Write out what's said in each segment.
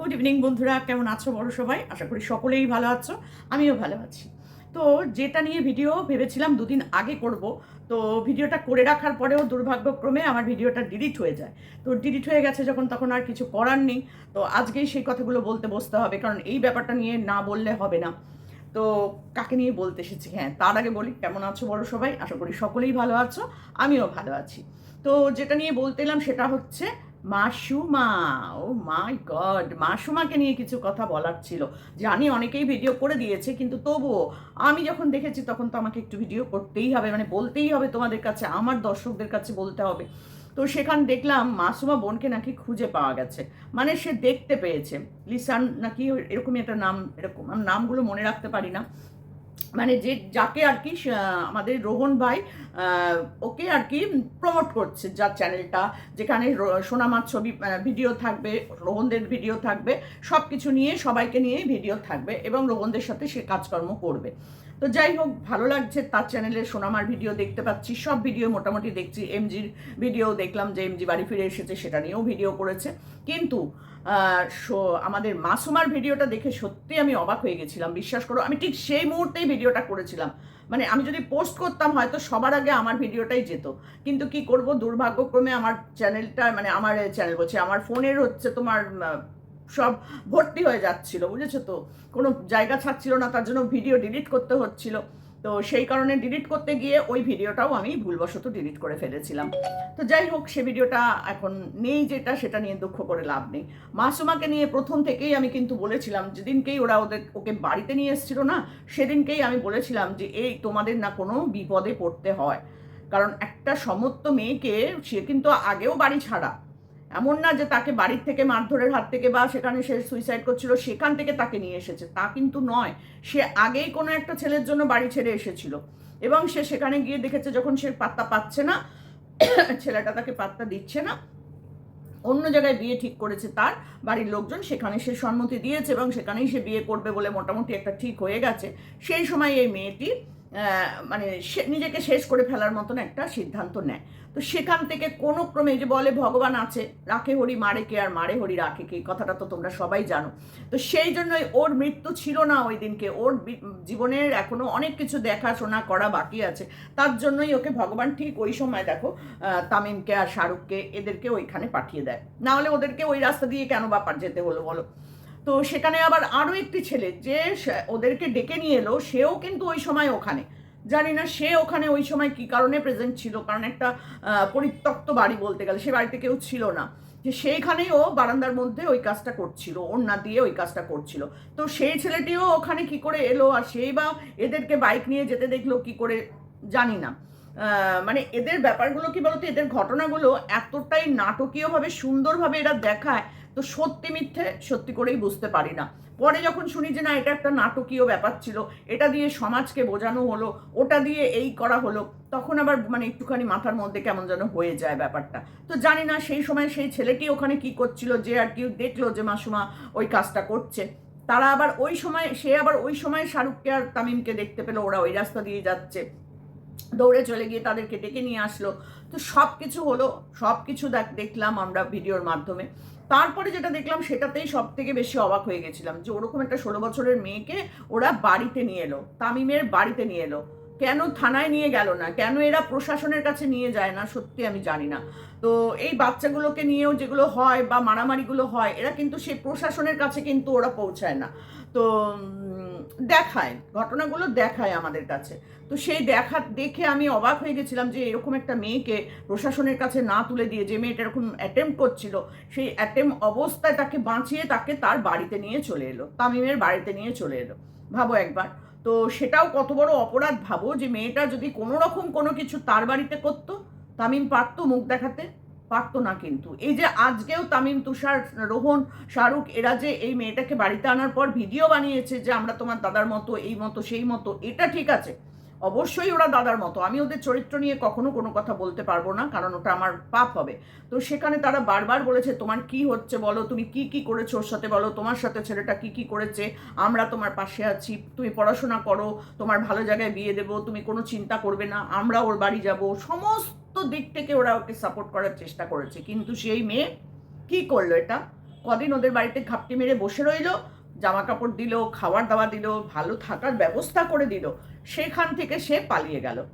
Good evening বন্ধুরা। কেমন আছো বড় সবাই? আশা করি সকলেই ভালো আছো, আমিও ভালো আছি। তো যেটা নিয়ে ভিডিও ভেবেছিলাম দুদিন আগে করব, তো ভিডিওটা করে রাখার পরেও দুর্ভাগ্যক্রমে আমার ভিডিওটা ডিলিট হয়ে যায়। তো ডিলিট হয়ে গেছে যখন, তখন আর কিছু করার নেই। তো আজকেই সেই কথাগুলো বলতে বসতে হবে, কারণ এই ব্যাপারটা নিয়ে না বললে হবে না। তো কাকে নিয়ে বলতে এসেছি? হ্যাঁ তার আগে বলি, কেমন আছো বড় সবাই? আশা করি সকলেই ভালো আছো, আমিও ভালো আছি। তো যেটা নিয়ে বলতে এলাম সেটা হচ্ছে মাসুমা, ও মাই গড, মাসুমাকে নিয়ে কিছু কথা বলার ছিল। জানি অনেকেই ভিডিও করে দিয়েছে, কিন্তু তবুও আমি যখন দেখেছি তখন তো আমাকে একটু ভিডিও করতেই হবে মানে বলতেই হবে তোমাদের কাছে, আমার দর্শকদের কাছে বলতে হবে। তো সেখানে দেখলাম মাসুমা বোনকে নাকি খুঁজে পাওয়া গেছে। মানে সে দেখতে পেয়েছে। লিসান নাকি এরকমই একটা নাম, এরকম নামগুলো মনে রাখতে পারি না। মানে যে, যাকে আর কি আমাদের রোহন ভাই ওকে আর কি প্রমোট করছে যার চ্যানেলটা যেখানে সোনামার ছবি ভিডিও থাকবে, রোহনদের ভিডিও থাকবে সব কিছু নিয়ে সবাইকে নিয়ে ভিডিও থাকবে এবং রোহনদের সাথে সে কাজকর্ম করবে। তো যাই হোক, ভালো লাগছে তার চ্যানেলে সোনামার ভিডিও দেখতে পাচ্ছি। সব ভিডিও মোটামুটি দেখছি। এমজির ভিডিও দেখলাম যে এমজি বাড়ি ফিরে এসেছে, সেটা নিয়েও ভিডিও করেছে। কিন্তু আমাদের মাসুমার ভিডিওটা দেখে সত্যি আমি অবাক হয়ে গেছিলাম। বিশ্বাস করো, আমি ঠিক সেই মুহূর্তেই ভিডিওটা করেছিলাম। মানে আমি যদি পোস্ট করতাম, হয়তো সবার আগে আমার ভিডিওটাই যেত। কিন্তু কি করব? দুর্ভাগ্যক্রমে আমার চ্যানেলটা মানে আমার চ্যানেল বলছে আমার ফোনের হচ্ছে তোমার সব ভর্তি হয়ে যাচ্ছিল, বুঝেছ তো? কোনো জায়গা ছাড়ছিল না, তার জন্য ভিডিও ডিলিট করতে হচ্ছিল। তো সেই কারণে ডিলিট করতে গিয়ে ওই ভিডিওটাও আমি ভুলবশত ডিলিট করে ফেলেছিলাম। তো যাই হোক, সে ভিডিওটা এখন নেই যেটা, সেটা নিয়ে দুঃখ করে লাভ নেই। মাসুমাকে নিয়ে প্রথম থেকেই আমি কিন্তু বলেছিলাম, যেদিনকেই ওরা ওদের, ওকে বাড়িতে নিয়ে এসেছিল না, সেদিনকেই আমি বলেছিলাম যে, এই তোমাদের না কোনো বিপদে পড়তে হয়। কারণ একটা সমস্ত মেয়েকে, সে কিন্তু আগেও বাড়ি ছাড়া এমন না যে তাকে বাড়ির থেকে মারধরের হাত থেকে বা সেখানে সে সুইসাইড করছিল, সেখান থেকে তাকে নিয়ে এসেছে। তা কিন্তু নয়। সে আগেই কোনো একটা ছেলের জন্য বাড়ি ছেড়ে এসেছিল এবং সে সেখানে গিয়ে দেখেছে যখন সে পাত্তা পাচ্ছে না, ছেলেটা তাকে পাত্তা দিচ্ছে না, অন্য জায়গায় বিয়ে ঠিক করেছে তার বাড়ির লোকজন, সেখানে সে সম্মতি দিয়েছে এবং সেখানেই সে বিয়ে করবে বলে মোটামুটি একটা ঠিক হয়ে গেছে। সেই সময় এই মেয়েটি মানে নিজেকে শেষ করে ফেলার মতন একটা সিদ্ধান্ত নেয়। তো সেখান থেকে কোনো ক্রমে যে বলে ভগবান আছে, রাখে হরি মারে কে আর মারে হরি রাখে কে কথাটা তো তোমরা সবাই জানো। তো সেই জন্যই ওর মৃত্যু ছিল না ওই দিনকে, ওর জীবনের এখনও অনেক কিছু দেখাশোনা করা বাকি আছে। তার জন্যই ওকে ভগবান ঠিক ওই সময় দেখো তামিমকে আর শাহরুখকে এদেরকে ওইখানে পাঠিয়ে দেয়। না হলে ওদেরকে ওই রাস্তা দিয়ে কেন বাপার যেতে হলো বলো? তো সেখানে আবার আরও একটি ছেলে যে ওদেরকে ডেকে নিয়ে এলো, সেও কিন্তু ওই সময় ওখানে। জানি না সে ওখানে ওই সময় কি কারণে প্রেজেন্ট ছিল, কারণ একটা পরিত্যক্ত বাড়ি বলতে গেলে, সে বাড়িতে কেউ ছিল না। যে সেইখানেই ও বারান্দার মধ্যে ওই কাজটা করছিল, ওড়না দিয়ে ওই কাজটা করছিল। তো সেই ছেলেটিও ওখানে কি করে এলো, আর সেই বা এদেরকে বাইক নিয়ে যেতে দেখল, কি করে জানি না। মানে এদের ব্যাপারগুলো কি বলতো, এদের ঘটনাগুলো এতটাই নাটকীয়ভাবে, সুন্দরভাবে এরা দেখায়, তো সত্যি মিথ্যে সত্যি করেই বুঝতে পারি না। পরে যখন শুনি যে না, এটা একটা নাটকীয় ব্যাপার ছিল, এটা দিয়ে সমাজকে বোঝানো হলো, ওটা দিয়ে এই করা হলো, তখন আবার মানে একটুখানি মাথার মধ্যে কেমন যেন হয়ে যায় ব্যাপারটা। তো জানি না, সেই সময় সেই ছেলেটি ওখানে কি করছিল, যে আর কি দেখল যে মাসুমা ওই কাজটা করছে। তারা আবার ওই সময়, সে আবার ওই সময় শাহরুখকে আর তামিমকে দেখতে পেল, ওরা ওই রাস্তা দিয়ে যাচ্ছে। দৌড়ে চলে গিয়ে তাদেরকে ডেকে নিয়ে আসলো। তো সব কিছু হলো সব কিছু দেখ- দেখলাম আমরা ভিডিওর মাধ্যমে। তারপরে যেটা দেখলাম সেটাতেই সব থেকে বেশি অবাক হয়ে গেছিলাম যে ওরকম একটা ষোলো বছরের মেয়েকে ওরা বাড়িতে নিয়ে এলো, তামিমের বাড়িতে নিয়ে এলো। কেন থানায় নিয়ে গেল না? কেন এরা প্রশাসনের কাছে নিয়ে যায় না? সত্যি আমি জানি না। তো এই বাচ্চাগুলোকে নিয়েও যেগুলো হয় বা মারামারিগুলো হয়, এরা কিন্তু সেই প্রশাসনের কাছে কিন্তু ওরা পৌঁছায় না। তো দেখায়, ঘটনাগুলো দেখায় আমাদের কাছে। তো সেই দেখা দেখে আমি অবাক হয়ে গেছিলাম যে এরকম একটা মেয়েকে প্রশাসনের কাছে না তুলে দিয়ে যে মেয়েটা এরকম অ্যাটেম্প করছিল, সেই অ্যাটেম্প অবস্থায় তাকে বাঁচিয়ে তাকে তার বাড়িতে নিয়ে চলে এলো, তামিমের বাড়িতে নিয়ে চলে এলো। ভাবো একবার। তো সেটাও কত বড় অপরাধ ভাবো যে মেয়েটা যদি কোনো রকম কোনো কিছু তার বাড়িতে করতো, তামিম পারতো মুখ দেখাতে? পারতো না কিন্তু। এই যে আজকেও তামিম, তুষার, রোহন, শাহরুখ, এরা যে এই মেয়েটাকে বাড়িতে আনার পর ভিডিও বানিয়েছে যে আমরা তোমার দাদার মতো, এই মতো, সেই মতো, এটা ঠিক আছে। অবশ্যই ওরা দাদার মতো। আমি ওদের চরিত্র নিয়ে কখনো কোনো কথা বলতে পারব না, কারণ ওটা আমার পাপ হবে। তো সেখানে তারা বারবার বলেছে, তোমার কি হচ্ছে বলো? তুমি কি কি করেছ ওর সাথে বলো? তোমার সাথে ছেলেটা কি কি করেছে? আমরা তোমার পাশে আছি, তুমি পড়াশোনা করো, তোমার ভালো জায়গায় বিয়ে দেবো, তুমি কোনো চিন্তা করবে না, আমরা ওর বাড়ি যাব। সমস্ত দিক থেকে ওরা ওকে সাপোর্ট করার চেষ্টা করেছে। কিন্তু সেই মেয়ে কি করল এটা? কদিন ওদের বাড়িতে ঘাপটি মেরে বসে রইল জামা কাপড় দিল খাবার দাওয়া দিল, ভালো থাকার ব্যবস্থা করে দিল, সেখান থেকে সে পালিয়ে গেল।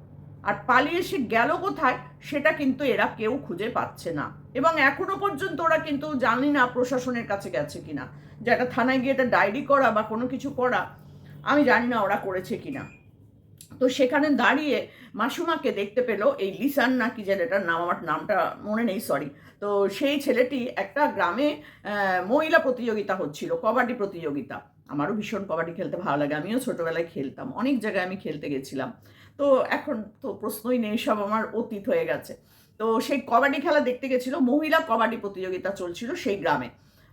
আর পালিয়ে সে গেল কোথায় সেটা কিন্তু এরা কেউ খুঁজে পাচ্ছে না। এবং এখনও পর্যন্ত ওরা কিন্তু জানি না প্রশাসনের কাছে গেছে কিনা। যে একটা থানায় গিয়ে একটা ডায়েরি করা বা কোনো কিছু করা, আমি জানি না ওরা করেছে কিনা। তো সেখানে দাঁড়িয়ে মাসুমাকে দেখতে পেল এই লিসান নাকি যেন এটার নাম, আমার নামটা মনে নেই সরি তো সেই ছেলেটি একটা গ্রামে মহিলা প্রতিযোগিতা হচ্ছিল, কবাডি প্রতিযোগিতা। আমারও ভীষণ কবাডি খেলতে ভালো লাগে, আমিও ছোটোবেলায় খেলতাম, অনেক জায়গায় আমি খেলতে গেছিলাম। তো এখন তো প্রশ্নই নেই, সব আমার অতীত হয়ে গেছে। তো সেই কবাডি খেলা দেখতে গেছিল, মহিলা কবাডি প্রতিযোগিতা চলছিল সেই গ্রামে।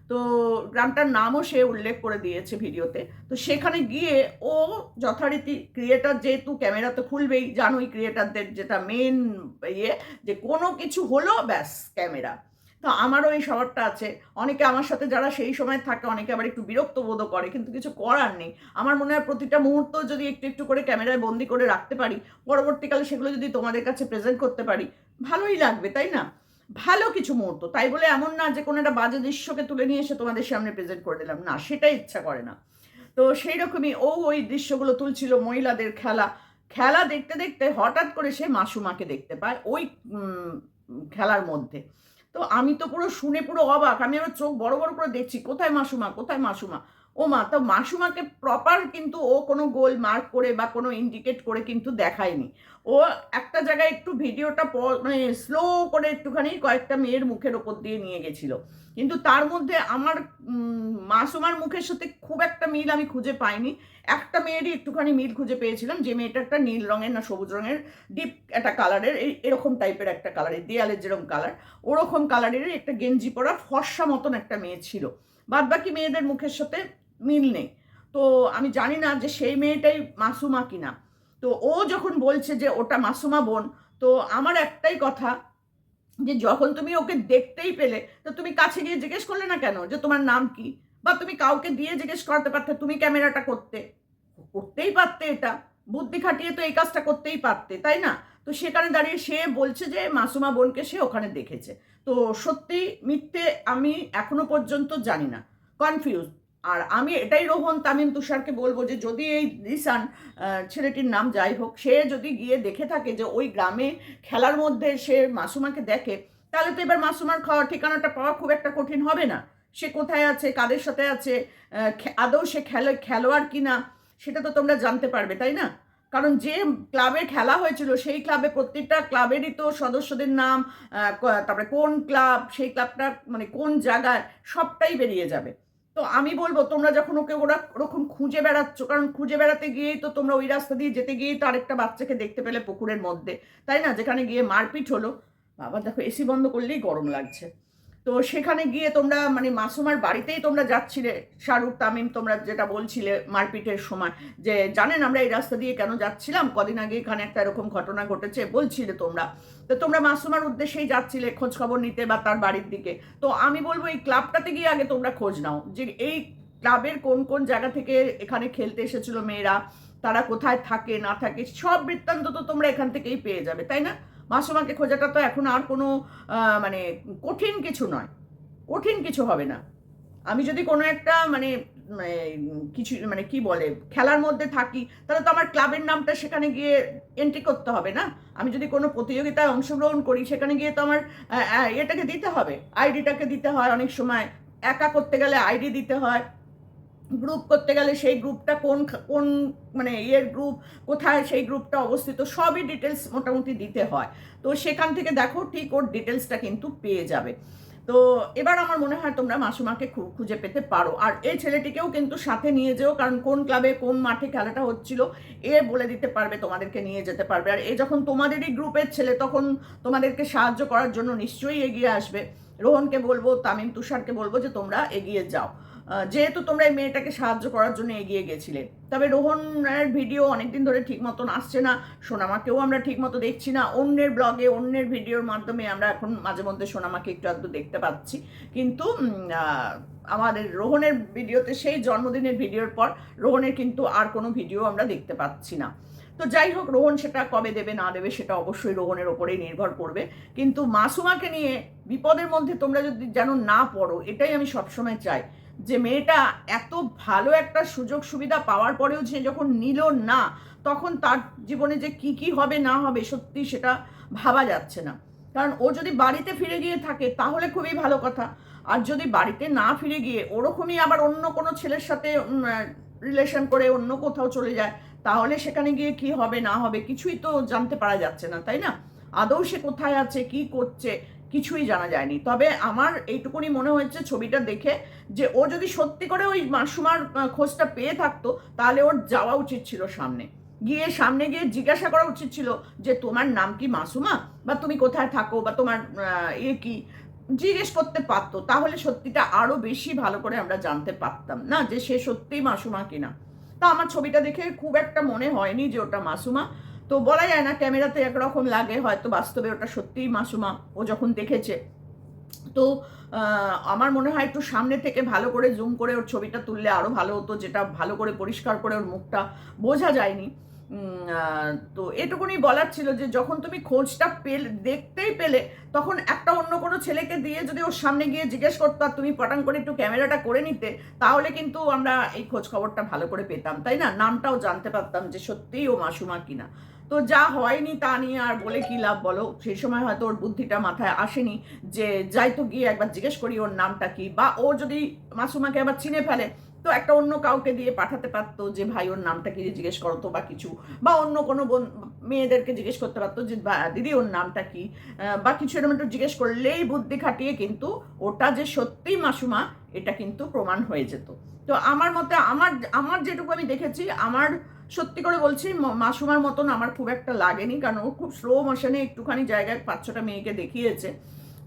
তো গ্রামটার নামও সে উল্লেখ করে দিয়েছে ভিডিওতে। তো সেখানে গিয়ে ও যথারীতি ক্রিয়েটার যেহেতু ক্যামেরা তো খুলবেই, জানোই ক্রিয়েটারদের যেটা মেন ইয়ে যে কোনো কিছু হলো ব্যাস ক্যামেরা তো আমারও এই স্বভাবটা আছে। অনেকে আমার সাথে যারা সেই সময় থাকে, অনেকে আবার একটু বিরক্ত বোধ করে, কিন্তু কিছু করার নেই। আমার মনে হয় প্রতিটা মুহূর্ত যদি একটু একটু করে ক্যামেরায় বন্দি করে রাখতে পারি, পরবর্তীকালে সেগুলো যদি তোমাদের কাছে প্রেজেন্ট করতে পারি, ভালোই লাগবে, তাই না? ভালো কিছু মুহূর্ত। তাই বলে এমন না যে কোনো একটা বাজে দৃশ্যকে তুলে নিয়ে এসে তোমাদের সামনে প্রেজেন্ট করে দিলাম। না সেটাই ইচ্ছা করে না। তো সেই রকমই ও ওই দৃশ্যগুলো তুলছিল মহিলাদের খেলা। খেলা দেখতে দেখতে হঠাৎ করে সে মাসুমাকে দেখতে পায় ওই খেলার মধ্যে। তো আমি তো পুরো শুনে পুরো অবাক। আমি আমার চোখ বড় বড় করে দেখছি, কোথায় মাসুমা কোথায় মাসুমা? ও মা, তো মাসুমাকে প্রপার কিন্তু ও কোনো গোল মার্ক করে বা কোনো ইন্ডিকেট করে কিন্তু দেখায়নি। ও একটা জায়গায় একটু ভিডিওটা মানে স্লো করে একটুখানি কয়েকটা মেয়ের মুখের ওপর দিয়ে নিয়ে গেছিল। কিন্তু তার মধ্যে আমার মাসুমার মুখের সাথে খুব একটা মিল আমি খুঁজে পাইনি। একটা মেয়েরই একটুখানি মিল খুঁজে পেয়েছিলাম যে মেয়েটা একটা নীল রঙের না সবুজ রঙের ডিপ একটা কালারের এই এরকম টাইপের একটা কালারের দেয়ালের যেরকম কালার ওরকম কালারের একটা গেঞ্জি পরা ফর্সা মতন একটা মেয়ে ছিল। বাদ বাকি মেয়েদের মুখের সাথে মিল নেই। তো আমি জানি না যে সেই মেয়েটাই মাসুমা কিনা। তো ও যখন বলছে যে ওটা মাসুমা বোন, তো আমার একটাই কথা যে যখন তুমি ওকে দেখতেই পেলে, তো তুমি কাছে গিয়ে জিজ্ঞেস করলে না কেন? যে তোমার নাম কি? বা তুমি কাউকে দিয়ে জিজ্ঞেস করাতে পারতে? তুমি ক্যামেরাটা করতে? করতেই পারতে এটা। বুদ্ধি খাটিয়ে তো এই কাজটা করতেই পারতে, তাই না? তো সেখানে দাঁড়িয়ে সে বলছে যে মাসুমা বোনকে সে ওখানে দেখেছে। তো সত্যি মিথ্যে আমি এখনও পর্যন্ত জানি না। কনফিউজ আর আমি এটাই রোহন তামিম তুষারকে বলব যে যদি এই রিসান ছেলেটির নাম যাই হোক, সে যদি গিয়ে দেখে থাকে যে ওই গ্রামে খেলার মধ্যে সে মাসুমাকে দেখে, তাহলে তো এবার মাসুমার খাওয়ার ঠিকানাটা পাওয়া খুব একটা কঠিন হবে না। সে কোথায় আছে, কাদের সাথে আছে আদৌ সে খেলে, খেলোয়াড় কি না সেটা তো তোমরা জানতে পারবে, তাই না? কারণ যে ক্লাবে খেলা হয়েছিল, সেই ক্লাবে প্রত্যেকটা ক্লাবেরই তো সদস্যদের নাম তারপরে কোন ক্লাব, সেই ক্লাবটা মানে কোন জায়গায়, সবটাই বেরিয়ে যাবে। তো আমি বলব, তোমরা যখন ওকে ওরা ওরকম খুঁজে বেড়াচ্ছ, কারণ খুঁজে বেড়াতে গিয়েই তো তোমরা ওই রাস্তা দিয়ে যেতে গিয়েই তো আরেকটা বাচ্চাকে দেখতে পেলে পুকুরের মধ্যে। তাই না? যেখানে গিয়ে মারপিট হলো। বাবা, দেখো, এসি বন্ধ করলেই গরম লাগছে। তো সেখানে গিয়ে তোমরা মানে মাসুমার বাড়িতেই তোমরা যাচ্ছিলে, শাহরুখ তামিম তোমরা যেটা বলছিলে মারপিটের সময়, যে জানেন আমরা এই রাস্তা দিয়ে কেন যাচ্ছিলাম? কদিন আগে এখানে একটা এরকম ঘটনা ঘটেছে, বলছিলে তোমরা। তো তোমরা মাসুমার উদ্দেশ্যেই যাচ্ছিলে খোঁজ খবর নিতে বা তার বাড়ির দিকে। তো আমি বলব এই ক্লাবটাতে গিয়ে আগে তোমরা খোঁজ নাও, যে এই ক্লাবের কোন কোন জায়গা থেকে এখানে খেলতে এসেছিল মেয়েরা, তারা কোথায় থাকে, না থাকে, সব বৃত্তান্ত তো তোমরা এখান থেকেই পেয়ে যাবে, তাই না? মাসুমাকে খোঁজাটা তো এখন আর কোনো মানে কঠিন কিছু নয়। কঠিন কিছু হবে না। আমি যদি কোনো একটা মানে কিছু মানে কি বলে, খেলার মধ্যে থাকি, তাহলে তো আমার ক্লাবের নামটা সেখানে গিয়ে এন্ট্রি করতে হবে না? আমি যদি কোনো প্রতিযোগিতায় অংশগ্রহণ করি, সেখানে গিয়ে তো আমার এটাকে দিতে হবে। আইডিটাকে দিতে হয় অনেক সময়। একা করতে গেলে আইডি দিতে হয়। গ্রুপ করতে গেলে সেই গ্রুপটা কোন কোন মানে ইয়ের গ্রুপ কোথায় সেই গ্রুপটা অবস্থিত, সবই ডিটেলস মোটামুটি দিতে হয়। তো সেখান থেকে দেখো ঠিক ওর ডিটেলসটা কিন্তু পেয়ে যাবে। তো এবার আমার মনে হয় তোমরা মাসুমাকে খুঁজে পেতে পারো। আর এই ছেলেটিকেও কিন্তু সাথে নিয়ে যেও, কারণ কোন ক্লাবে কোন মাঠে খেলাটা হচ্ছিল, এ বলে দিতে পারবে, তোমাদেরকে নিয়ে যেতে পারবে। আর এ যখন তোমাদেরই গ্রুপের ছেলে, তখন তোমাদেরকে সাহায্য করার জন্য নিশ্চয়ই এগিয়ে আসবে। রোহনকে বলব, তামিম তুষারকে বলব যে তোমরা এগিয়ে যাও। যেহেতু তোমরা এই মেয়েটাকে সাহায্য করার জন্য এগিয়ে গেছিলে। তবে রোহনের ভিডিও অনেকদিন ধরে ঠিক মতন আসছে না। সোনামাকেও আমরা ঠিক মতো দেখছি না। অন্যের ব্লগে, অন্যের ভিডিওর মাধ্যমে আমরা এখন মাঝে মধ্যে সোনামাকে একটু আধটু দেখতে পাচ্ছি। কিন্তু আমাদের রোহনের ভিডিওতে সেই জন্মদিনের ভিডিওর পর রোহনের কিন্তু আর কোনো ভিডিও আমরা দেখতে পাচ্ছি না। তো যাই হোক, রোহন সেটা কবে দেবে, না দেবে, সেটা অবশ্যই রোহনের ওপরেই নির্ভর করবে। কিন্তু মাসুমাকে নিয়ে বিপদের মধ্যে তোমরা যদি যেন না পড়ো, এটাই আমি সবসময় চাই। যে মেয়েটা এত ভালো একটা সুযোগ সুবিধা পাওয়ার পরেও যে যখন নিল না, তখন তার জীবনে যে কি কি হবে, না হবে, সত্যি সেটা ভাবা যাচ্ছে না। কারণ ও যদি বাড়িতে ফিরে গিয়ে থাকে, তাহলে খুবই ভালো কথা। আর যদি বাড়িতে না ফিরে গিয়ে ওরকমই আবার অন্য কোনো ছেলের সাথে রিলেশন করে অন্য কোথাও চলে যায়, তাহলে সেখানে গিয়ে কি হবে, না হবে কিছুই তো জানতে পারা যাচ্ছে না, তাই না? আদৌ সে কোথায় আছে, কি করছে কিছুই জানা যায়নি। তবে আমার এইটুকুনি মনে হয়েছে ছবিটা দেখে যে ও যদি সত্যি করে ওই মাসুমার খোঁজটা পেয়ে থাকতো, তাহলে ওর যাওয়া উচিত ছিল সামনে। গিয়ে সামনে গিয়ে জিজ্ঞাসা করা উচিত ছিল যে, তোমার নাম কি মাসুমা? বা তুমি কোথায় থাকো? বা তোমার ইয়ে কি? জিজ্ঞেস করতে পারতো। তাহলে সত্যিটা আরও বেশি ভালো করে আমরা জানতে পারতাম না যে সে সত্যিই মাসুমা কিনা। তা আমার ছবিটা দেখে খুব একটা মনে হয়নি যে ওটা মাসুমা। তো বলা যায় না ক্যামেরাতে একরকম লাগে, হয়তো বাস্তবে ওটা সত্যিই মাসুমা, ও যখন দেখেছে। তো আমার মনে হয় একটু সামনে থেকে ভালো করে জুম করে ওর ছবিটা তুললে আরও ভালো হতো, যেটা ভালো করে পরিষ্কার করে ওর মুখটা বোঝা যায়নি। তো এটুকুনি বলার ছিল যে যখন তুমি খোঁজটা পেলে, দেখতেই পেলে, তখন একটা অন্য কোনো ছেলেকে দিয়ে যদি ওর সামনে গিয়ে জিজ্ঞেস করতো, আর তুমি পটাং করে একটু ক্যামেরাটা করে নিতে তাহলে কিন্তু আমরা এই খোঁজ খবরটা ভালো করে পেতাম, তাই না? নামটাও জানতে পারতাম যে সত্যিই ও মাসুমা কিনা। তো যা হয়নি তা নিয়ে আর বলে কি লাভ বলো? সেই সময় হয়তো ওর বুদ্ধিটা মাথায় আসেনি যে যাই তো গিয়ে একবার জিজ্ঞেস করি ওর নামটা কি, বা ও যদি মাসুমাকে আবার চিনে ফেলে তো একটা অন্য কাউকে দিয়ে পাঠাতে পারতো যে, ভাই, ওর নামটা কি জিজ্ঞেস করতো বা কিছু। বা অন্য কোনো বোন, মেয়েদেরকে জিজ্ঞেস করতে পারতো যে দিদি, ওর নামটা কি? বা কিছু এরকম একটু জিজ্ঞেস করলেই বুদ্ধি খাটিয়ে কিন্তু ওটা যে সত্যিই মাসুমা, এটা কিন্তু প্রমাণ হয়ে যেত। তো আমার মতে, আমার আমার যেটুকু আমি দেখেছি, আমার সত্যি করে বলছি মাসুমার মতন আমার খুব একটা লাগেনি, কারণ ও খুব স্লো মোশনে একটুখানি জায়গায় পাঁচ ছটা মেয়েকে দেখিয়েছে।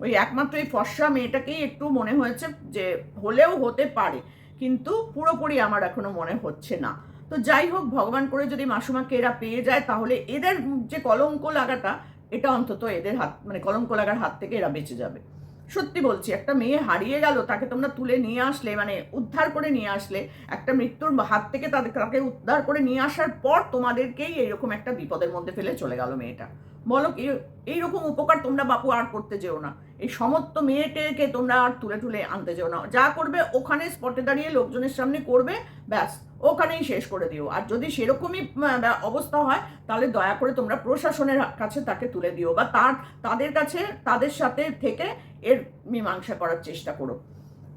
ওই একমাত্র এই ফর্সা মেয়েটাকেই একটু মনে হয়েছে যে, হলেও হতে পারে। কিন্তু পুরোপুরি আমার এখনও মনে হচ্ছে না। তো যাই হোক, ভগবান করে যদি মাসুমাকে এরা পেয়ে যায়, তাহলে এদের যে কলঙ্ক লাগাটা এটা অন্তত এদের হাত মানে কলঙ্ক লাগার হাত থেকে এরা বেঁচে যাবে। সত্যি বলছি, একটা মেয়ে হারিয়ে গেল, তাকে তোমরা তুলে নিয়ে আসলে মানে উদ্ধার করে নিয়ে আসলে, একটা মৃত্যুর হাত থেকে তাদের, তাকে উদ্ধার করে নিয়ে আসার পর তোমাদেরকেই এইরকম একটা বিপদের মধ্যে ফেলে চলে গেল মেয়েটা। বলো এইরকম উপকার তোমরা বাপু আর করতে যেও না। এই সমস্ত মেয়েটেকে তোমরা আর তুলে তুলে আনতে যেও না। যা করবে ওখানে স্পটে দাঁড়িয়ে লোকজনের সামনে করবে, ব্যাস। ওখানেই শেষ করে দিও। আর যদি সেরকমই অবস্থা হয়, তাহলে দয়া করে তোমরা প্রশাসনের কাছে তাকে তুলে দিও বা তার, তাদের কাছে, তাদের সাথে থেকে এর মীমাংসা করার চেষ্টা করো।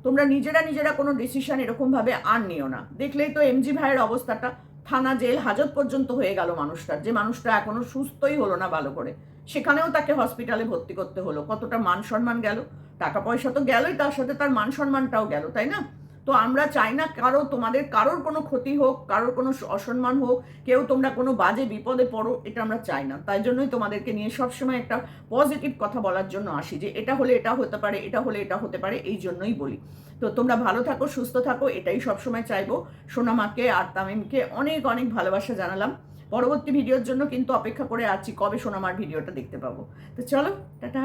তোমরা নিজেরা নিজেরা কোনো ডিসিশন এরকমভাবে আর নিও না। দেখলেই তো এমজি ভাইয়ের অবস্থাটা। থানা, জেল, হাজত পর্যন্ত হয়ে গেল মানুষটার। যে মানুষটা এখনও সুস্থই হলো না ভালো করে। সেখানেও তাকে হসপিটালে ভর্তি করতে হলো। কতটা মান সম্মান গেল? টাকা পয়সা তো গেলই, তার সাথে তার মান সম্মানটাও গেল, তাই না? তো আমরা চাই না কারও তোমাদের কারোর কোনো ক্ষতি হোক, কারোর কোনো অসম্মান হোক, কেউ তোমরা কোনো বাজে বিপদে পড়ো, এটা আমরা চাই না। তাই জন্যই তোমাদেরকে নিয়ে সবসময় একটা পজিটিভ কথা বলার জন্য আসি যে এটা হলে এটা হতে পারে, এটা হলে এটা হতে পারে, এই জন্যই বলি। তো তোমরা ভালো থাকো, সুস্থ থাকো, এটাই সবসময় চাইব। সোনামাকে আর তামিমকে অনেক অনেক ভালোবাসা জানালাম। পরবর্তী ভিডিওর জন্য কিন্তু অপেক্ষা করে আছি, কবে সোনামার ভিডিওটা দেখতে পাবো। তো চলো, টাটা।